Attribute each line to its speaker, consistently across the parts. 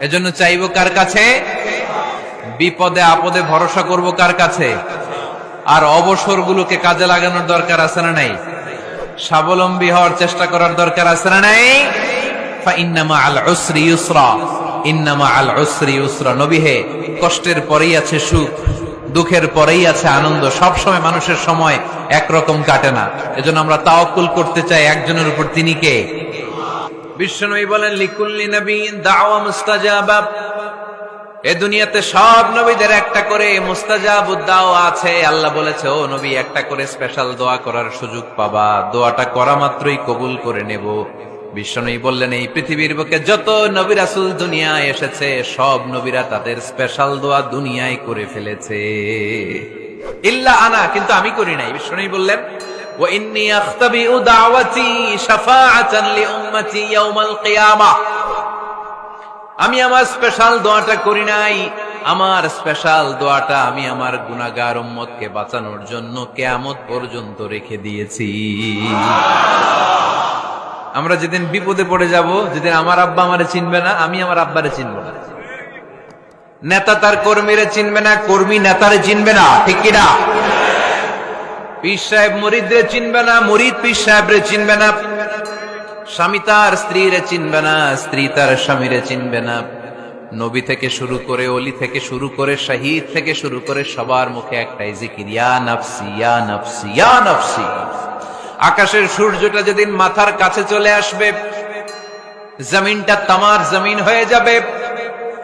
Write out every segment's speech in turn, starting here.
Speaker 1: এজন্য চাইব কার কাছে? বিপদে, আপদে ভরসা করব কার কাছে? আর অবসর গুলোকে কাজে লাগানোর দরকার আছে না নাই? স্বাবলম্বী হওয়ার চেষ্টা করার দরকার আছে না নাই? ইন্নামা আল উসরি ইউসরা। ইন্নামা আল উসরি ইউসরা। নবী হে, কষ্টের পরেই আছে সুখ, দুঃখের পরেই আছে আনন্দ। সব সময় মানুষের সময় একরকম কাটে না। এজন্য আমরা তাওকুল করতে চাই একজনের উপর। তিনি কে? বিশ্বনবী বলেন, লিকুল্লি নবীন দাওয়া মুস্তাজাবা। এ দুনিয়াতে সব নবীদের একটা করে মুস্তাজাব উদ্দাও আছে। আল্লাহ বলেছে, ও নবী, একটা করে স্পেশাল দোয়া করার সুযোগ পাবা। দোয়াটা করা মাত্রই কবুল করে নেব। বিশ্বনবী বললেন, এই পৃথিবীর বুকে যত নবী রাসূল দুনিয়ায় এসেছে, সব নবীরা তাদের স্পেশাল দোয়া দুনিয়ায় করে ফেলেছে। ইল্লা আনা, কিন্তু আমি করি নাই। বিশ্বনবী বললেন وإني أختبئ دعوتي شفاعة لأمتي يوم القيامة আমি আমার স্পেশাল দোয়াটা করি নাই আমার স্পেশাল দোয়াটা আমি আমার গুনাগার উম্মতকে বাঁচানোর জন্য কেয়ামত পর্যন্ত রেখে দিয়েছি আমরা যেদিন বিপদে পড়ে যাব যেদিন আমার আব্বা আমারে চিনবে না আমি আমার আব্বারে চিনব না নেতা তার কর্মীরে চিনবে না কর্মী নেতারে চিনবে না ঠিক কিনা পীর সাহেব মরিদরে চিনবে না, মরিদ পীর সাহেবরে চিনবে না। স্বামী তার স্ত্রীরে চিনবে না, স্ত্রী তার স্বামীরে চিনবে না। নবী থেকে শুরু করে, অলি থেকে শুরু করে, শহীদ থেকে শুরু করে সবার মুখে একটাই জিকির, ইয়া নাফসি ইয়া নাফসি ইয়া নাফসি। আকাশের সূর্যটা যেদিন মাথার কাছে চলে আসবে, জমিনটা তামার জমিন হয়ে যাবে।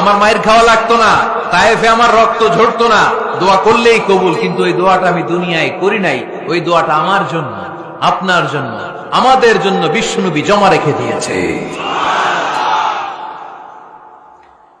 Speaker 1: আমার মায়ের খাওয়া লাগতো না, তায়েফে আমার রক্ত ঝরতো না। দোয়া করলেই কবুল, কিন্তু ওই দোয়াটা আমি দুনিয়ায় করি নাই। ওই দোয়াটা আমার জন্য, আপনার জন্য, আমাদের জন্য বিশ্বনবী জমা রেখে দিয়েছে।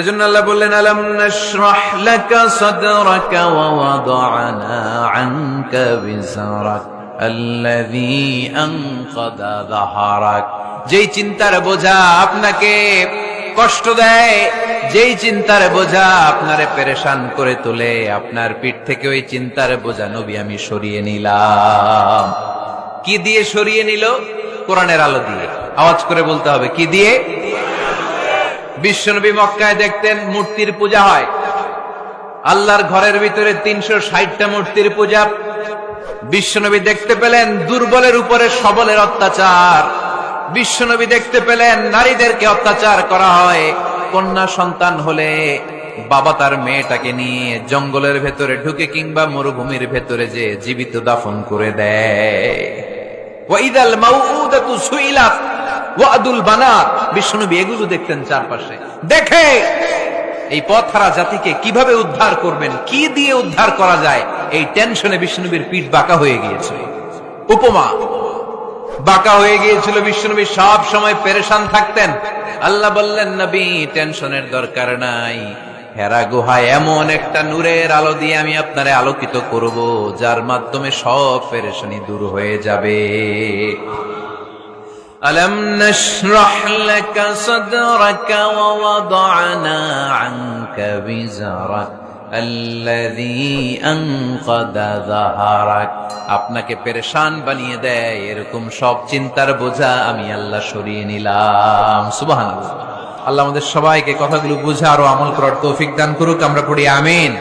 Speaker 1: এজন্য আল্লাহ বললেন, আলাম নাশরাহ লাকা সাদরাকা ওয়া ওয়াদানা আনকা বিজরাক আল্লাযী আনকাদা যাহারাক যেই চিন্তার বোঝা আপনাকে কষ্ট দেয়, যেই চিন্তার বোঝা আপনারে পেরেশান করে তোলে, আপনার পিঠ থেকে ওই চিন্তার বোঝা নবী আমি সরিয়ে নিলাম। কি দিয়ে সরিয়ে নিল? কোরআনের আলো দিয়ে। আওয়াজ করে বলতে হবে, কি দিয়ে? বিশ্বনবী মক্কায় দেখতেন মূর্তির পূজা হয়। আল্লাহর ঘরের ভিতরে তিনশো ষাটটা মূর্তির পূজা। বিশ্বনবী দেখতে পেলেন দুর্বলের উপরে সবলের অত্যাচার। বিশ্বনবী দেখতে পেলেন নারীদেরকে অত্যাচার করা হয়। কন্যা সন্তান হলে বাবা তার মেয়েটাকে নিয়ে জঙ্গলের ভেতরে ঢুকে কিংবা মরুভূমির ভেতরে যে জীবিত দাফন করে দেয়। ওয়াইদাল মাউউদাতু ওয়াদুল বানাত। বিষ্ণুনবী এগুলো দেখতেন চারপাশে। দেখে এই পথহারা জাতিকে কীভাবে উদ্ধার করবেন, কি দিয়ে উদ্ধার করা যায়, এই টেনশনে বিষ্ণুনবীর পিঠ বাঁকা হয়ে গিয়েছে। উপমা। বাঁকা হয়ে গিয়েছিল বিষ্ণুনবী সব সময় পেরেশান থাকতেন। আল্লাহ বললেন, নবী, টেনশনের দরকার নাই। হেরা গুহায় এমন একটা নূরের আলো দিয়ে আমি আপনারে আলোকিত করব, যার মাধ্যমে সব পেরেশানি দূর হয়ে যাবে। ألم نشرح لك صدرك ووضعنا عنك وزرك الذي أنقض ظهرك আপনাকে পেরেশান বানিয়ে দেয় এরকম সব চিন্তার বোঝা আমি আল্লাহ সরিয়ে নিলাম সুবহানাল্লাহ আল্লাহ আমাদের সবাইকে কথাগুলো বুঝা আরো আমল করার তৌফিক দান করুক আমরা পড়ি আমিন